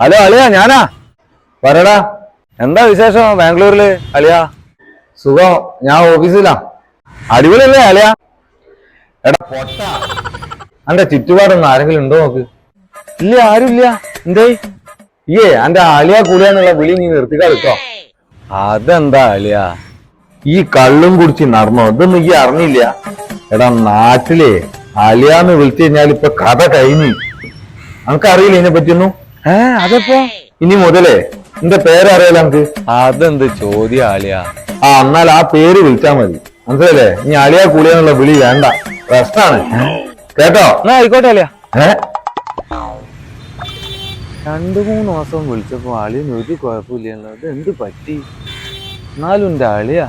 Hello അളിയ ഞാനാ. വരടാ എന്താ വിശേഷം ബാംഗ്ലൂരിൽ അളിയ? സുഖം ഞാൻ ഓഫീസിലാ. അടിപൊളിയല്ലേ അളിയ? എടാ പൊട്ട. അന്റെ ചുറ്റുപാടൊന്നും ആരെങ്കിലും ഉണ്ടോ നോക്ക്. ഇല്ല ആരും ഇല്ല എന്തേ? ഇയേ അന്റെ അളിയ കൂടിയാന്നുള്ള വിളി നീ നിർത്തിക്കാ കിട്ടോ അതെന്താ അളിയ? ഈ കള്ളും കുടിച്ച് നടന്നോ? ഇതൊന്നും ഈ അറിഞ്ഞില്ല. എടാ നാട്ടിലെ അലിയാന്ന് വിളിച്ചു കഴിഞ്ഞാൽ ഇപ്പൊ കഥ കഴിഞ്ഞു. നമുക്കറിയില്ല ഇതിനെ പറ്റിയൊന്നും ഏ അതെപ്പോ? ഇനി മുതലേ എന്റെ പേരറിയാലോ നമുക്ക്? അതെന്ത് ചോദ്യ ആലിയ ആ എന്നാൽ ആ പേര് വിളിച്ചാ മതി. മനസ്സിലല്ലേ ഇനി അളിയ കൂടിയാന്നുള്ള വിളി വേണ്ട. പ്രശ്നാണ്. കേട്ടോ? എന്നാ ആയിക്കോട്ടെ അളിയ. ഏ? രണ്ടു മൂന്ന് മാസം വിളിച്ചപ്പോ അളിയന് ഒരു കുഴപ്പമില്ലല്ലോ ഇത് എന്ത് പറ്റി? എന്നാലും എന്റെ അളിയ